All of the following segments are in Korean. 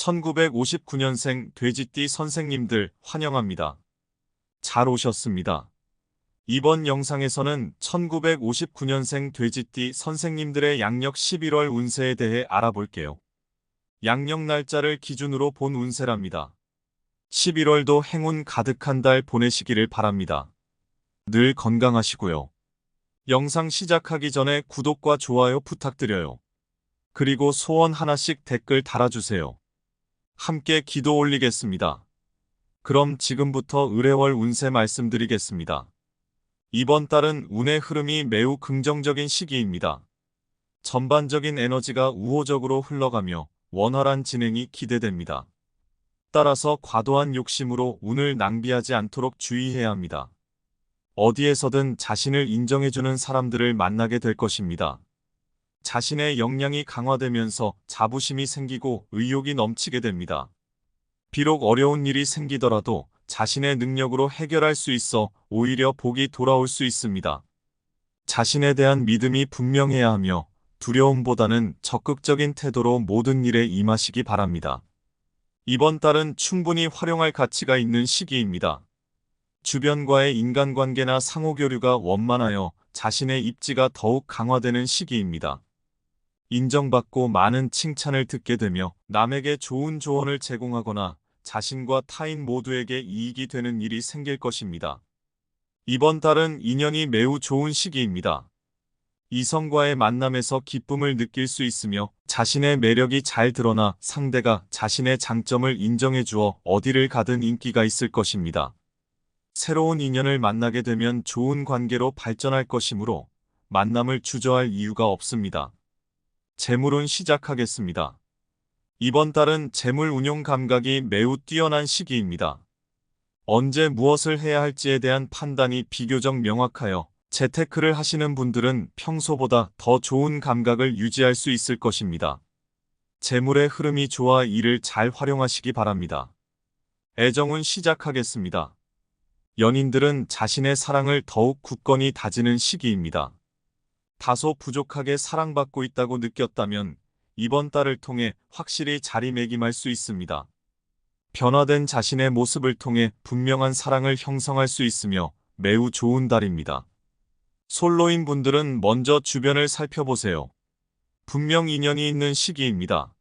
1959년생 돼지띠 선생님들 환영합니다. 잘 오셨습니다. 이번 영상에서는 1959년생 돼지띠 선생님들의 양력 11월 운세에 대해 알아볼게요. 양력 날짜를 기준으로 본 운세랍니다. 11월도 행운 가득한 달 보내시기를 바랍니다. 늘 건강하시고요. 영상 시작하기 전에 구독과 좋아요 부탁드려요. 그리고 소원 하나씩 댓글 달아주세요. 함께 기도 올리겠습니다. 그럼 지금부터 의뢰월 운세 말씀드리겠습니다. 이번 달은 운의 흐름이 매우 긍정적인 시기입니다. 전반적인 에너지가 우호적으로 흘러가며 원활한 진행이 기대됩니다. 따라서 과도한 욕심으로 운을 낭비하지 않도록 주의해야 합니다. 어디에서든 자신을 인정해주는 사람들을 만나게 될 것입니다. 자신의 역량이 강화되면서 자부심이 생기고 의욕이 넘치게 됩니다. 비록 어려운 일이 생기더라도 자신의 능력으로 해결할 수 있어 오히려 복이 돌아올 수 있습니다. 자신에 대한 믿음이 분명해야 하며 두려움보다는 적극적인 태도로 모든 일에 임하시기 바랍니다. 이번 달은 충분히 활용할 가치가 있는 시기입니다. 주변과의 인간관계나 상호교류가 원만하여 자신의 입지가 더욱 강화되는 시기입니다. 인정받고 많은 칭찬을 듣게 되며 남에게 좋은 조언을 제공하거나 자신과 타인 모두에게 이익이 되는 일이 생길 것입니다. 이번 달은 인연이 매우 좋은 시기입니다. 이성과의 만남에서 기쁨을 느낄 수 있으며 자신의 매력이 잘 드러나 상대가 자신의 장점을 인정해 주어 어디를 가든 인기가 있을 것입니다. 새로운 인연을 만나게 되면 좋은 관계로 발전할 것이므로 만남을 주저할 이유가 없습니다. 재물운 시작하겠습니다. 이번 달은 재물 운용 감각이 매우 뛰어난 시기입니다. 언제 무엇을 해야 할지에 대한 판단이 비교적 명확하여 재테크를 하시는 분들은 평소보다 더 좋은 감각을 유지할 수 있을 것입니다. 재물의 흐름이 좋아 이를 잘 활용하시기 바랍니다. 애정운 시작하겠습니다. 연인들은 자신의 사랑을 더욱 굳건히 다지는 시기입니다. 다소 부족하게 사랑받고 있다고 느꼈다면 이번 달을 통해 확실히 자리매김할 수 있습니다. 변화된 자신의 모습을 통해 분명한 사랑을 형성할 수 있으며 매우 좋은 달입니다. 솔로인 분들은 먼저 주변을 살펴보세요. 분명 인연이 있는 시기입니다.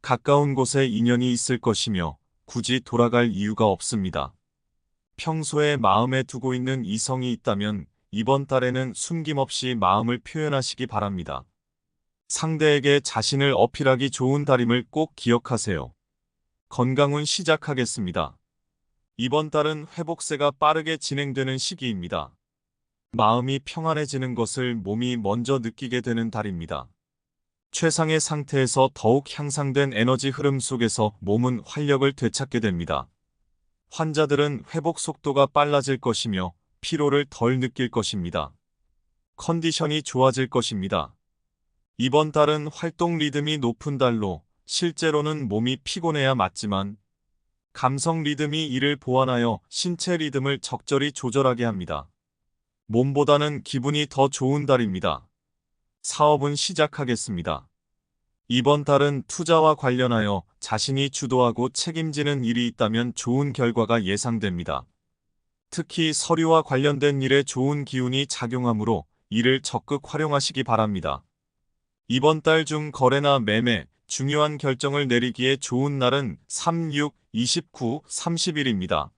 가까운 곳에 인연이 있을 것이며 굳이 돌아갈 이유가 없습니다. 평소에 마음에 두고 있는 이성이 있다면 이번 달에는 숨김없이 마음을 표현하시기 바랍니다. 상대에게 자신을 어필하기 좋은 달임을 꼭 기억하세요. 건강운 시작하겠습니다. 이번 달은 회복세가 빠르게 진행되는 시기입니다. 마음이 평안해지는 것을 몸이 먼저 느끼게 되는 달입니다. 최상의 상태에서 더욱 향상된 에너지 흐름 속에서 몸은 활력을 되찾게 됩니다. 환자들은 회복 속도가 빨라질 것이며 피로를 덜 느낄 것입니다. 컨디션이 좋아질 것입니다. 이번 달은 활동 리듬이 높은 달로 실제로는 몸이 피곤해야 맞지만 감성 리듬이 이를 보완하여 신체 리듬을 적절히 조절하게 합니다. 몸보다는 기분이 더 좋은 달입니다. 사업은 시작하겠습니다. 이번 달은 투자와 관련하여 자신이 주도하고 책임지는 일이 있다면 좋은 결과가 예상됩니다. 특히 서류와 관련된 일에 좋은 기운이 작용하므로 이를 적극 활용하시기 바랍니다. 이번 달 중 거래나 매매, 중요한 결정을 내리기에 좋은 날은 3, 6, 29, 30일입니다.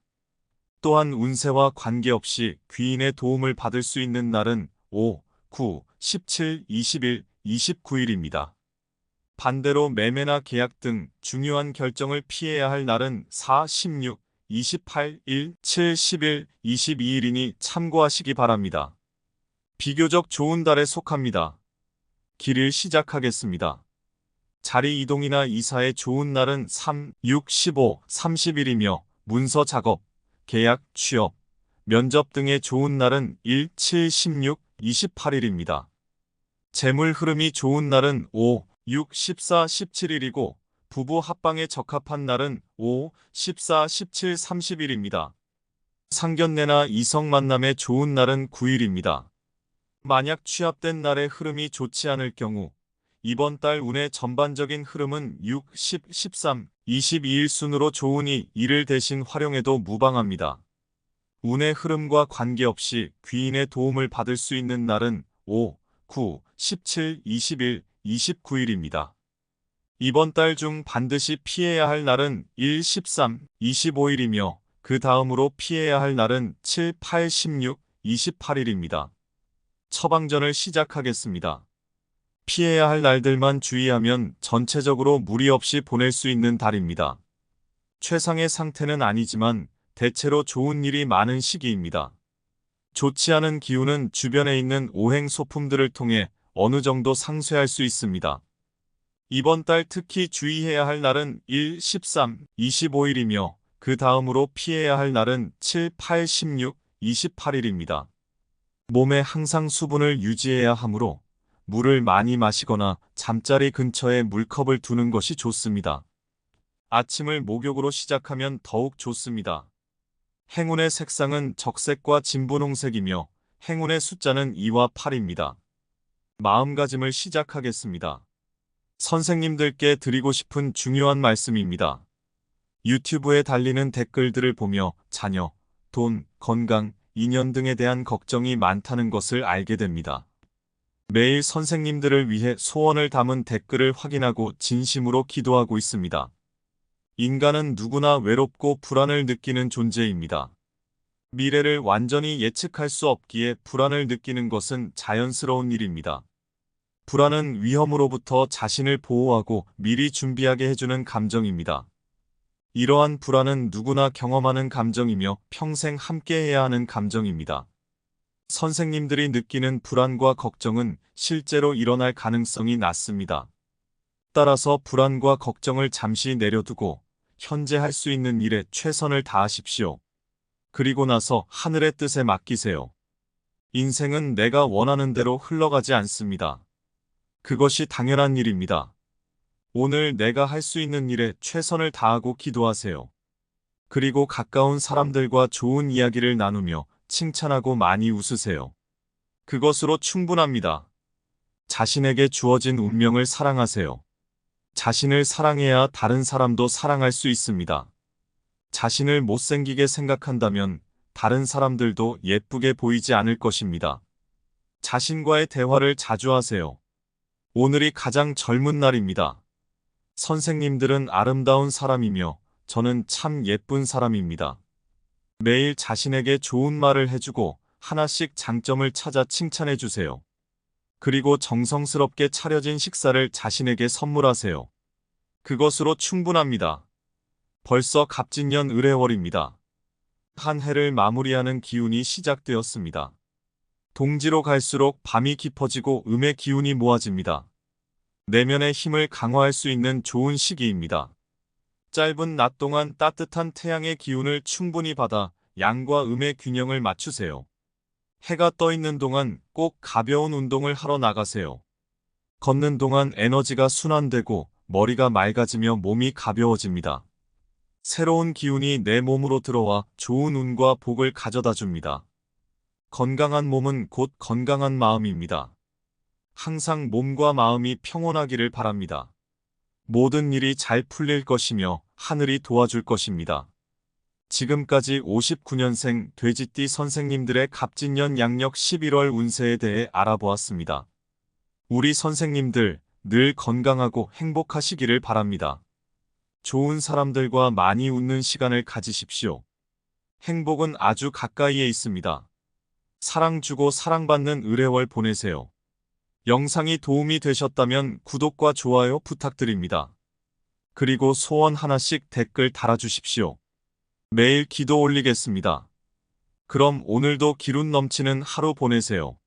또한 운세와 관계없이 귀인의 도움을 받을 수 있는 날은 5, 9, 17, 21, 29일입니다. 반대로 매매나 계약 등 중요한 결정을 피해야 할 날은 4, 16, 28, 1, 7, 11, 22일이니 참고하시기 바랍니다. 비교적 좋은 달에 속합니다. 길을 시작하겠습니다. 자리 이동이나 이사에 좋은 날은 3, 6, 15, 30일이며 문서 작업, 계약, 취업, 면접 등의 좋은 날은 1, 7, 16, 28일입니다. 재물 흐름이 좋은 날은 5, 6, 14, 17일이고 부부 합방에 적합한 날은 5, 14, 17, 30일입니다. 상견례나 이성 만남에 좋은 날은 9일입니다. 만약 취합된 날의 흐름이 좋지 않을 경우 이번 달 운의 전반적인 흐름은 6, 10, 13, 22일 순으로 좋으니 이를 대신 활용해도 무방합니다. 운의 흐름과 관계없이 귀인의 도움을 받을 수 있는 날은 5, 9, 17, 21, 29일입니다. 이번 달 중 반드시 피해야 할 날은 1, 13, 25일이며 그 다음으로 피해야 할 날은 7, 8, 16, 28일입니다. 처방전을 시작하겠습니다. 피해야 할 날들만 주의하면 전체적으로 무리 없이 보낼 수 있는 달입니다. 최상의 상태는 아니지만 대체로 좋은 일이 많은 시기입니다. 좋지 않은 기운은 주변에 있는 오행 소품들을 통해 어느 정도 상쇄할 수 있습니다. 이번 달 특히 주의해야 할 날은 1, 13, 25일이며 그 다음으로 피해야 할 날은 7, 8, 16, 28일입니다. 몸에 항상 수분을 유지해야 하므로 물을 많이 마시거나 잠자리 근처에 물컵을 두는 것이 좋습니다. 아침을 목욕으로 시작하면 더욱 좋습니다. 행운의 색상은 적색과 진분홍색이며 행운의 숫자는 2와 8입니다. 마음가짐을 시작하겠습니다. 선생님들께 드리고 싶은 중요한 말씀입니다. 유튜브에 달리는 댓글들을 보며 자녀, 돈, 건강, 인연 등에 대한 걱정이 많다는 것을 알게 됩니다. 매일 선생님들을 위해 소원을 담은 댓글을 확인하고 진심으로 기도하고 있습니다. 인간은 누구나 외롭고 불안을 느끼는 존재입니다. 미래를 완전히 예측할 수 없기에 불안을 느끼는 것은 자연스러운 일입니다. 불안은 위험으로부터 자신을 보호하고 미리 준비하게 해주는 감정입니다. 이러한 불안은 누구나 경험하는 감정이며 평생 함께해야 하는 감정입니다. 선생님들이 느끼는 불안과 걱정은 실제로 일어날 가능성이 낮습니다. 따라서 불안과 걱정을 잠시 내려두고 현재 할 수 있는 일에 최선을 다하십시오. 그리고 나서 하늘의 뜻에 맡기세요. 인생은 내가 원하는 대로 흘러가지 않습니다. 그것이 당연한 일입니다. 오늘 내가 할 수 있는 일에 최선을 다하고 기도하세요. 그리고 가까운 사람들과 좋은 이야기를 나누며 칭찬하고 많이 웃으세요. 그것으로 충분합니다. 자신에게 주어진 운명을 사랑하세요. 자신을 사랑해야 다른 사람도 사랑할 수 있습니다. 자신을 못생기게 생각한다면 다른 사람들도 예쁘게 보이지 않을 것입니다. 자신과의 대화를 자주 하세요. 오늘이 가장 젊은 날입니다. 선생님들은 아름다운 사람이며 저는 참 예쁜 사람입니다. 매일 자신에게 좋은 말을 해주고 하나씩 장점을 찾아 칭찬해 주세요. 그리고 정성스럽게 차려진 식사를 자신에게 선물하세요. 그것으로 충분합니다. 벌써 갑진년 의뢰월입니다. 한 해를 마무리하는 기운이 시작되었습니다. 동지로 갈수록 밤이 깊어지고 음의 기운이 모아집니다. 내면의 힘을 강화할 수 있는 좋은 시기입니다. 짧은 낮 동안 따뜻한 태양의 기운을 충분히 받아 양과 음의 균형을 맞추세요. 해가 떠 있는 동안 꼭 가벼운 운동을 하러 나가세요. 걷는 동안 에너지가 순환되고 머리가 맑아지며 몸이 가벼워집니다. 새로운 기운이 내 몸으로 들어와 좋은 운과 복을 가져다 줍니다. 건강한 몸은 곧 건강한 마음입니다. 항상 몸과 마음이 평온하기를 바랍니다. 모든 일이 잘 풀릴 것이며 하늘이 도와줄 것입니다. 지금까지 59년생 돼지띠 선생님들의 갑진년 양력 11월 운세에 대해 알아보았습니다. 우리 선생님들 늘 건강하고 행복하시기를 바랍니다. 좋은 사람들과 많이 웃는 시간을 가지십시오. 행복은 아주 가까이에 있습니다. 사랑 주고 사랑받는 의뢰월 보내세요. 영상이 도움이 되셨다면 구독과 좋아요 부탁드립니다. 그리고 소원 하나씩 댓글 달아주십시오. 매일 기도 올리겠습니다. 그럼 오늘도 기운 넘치는 하루 보내세요.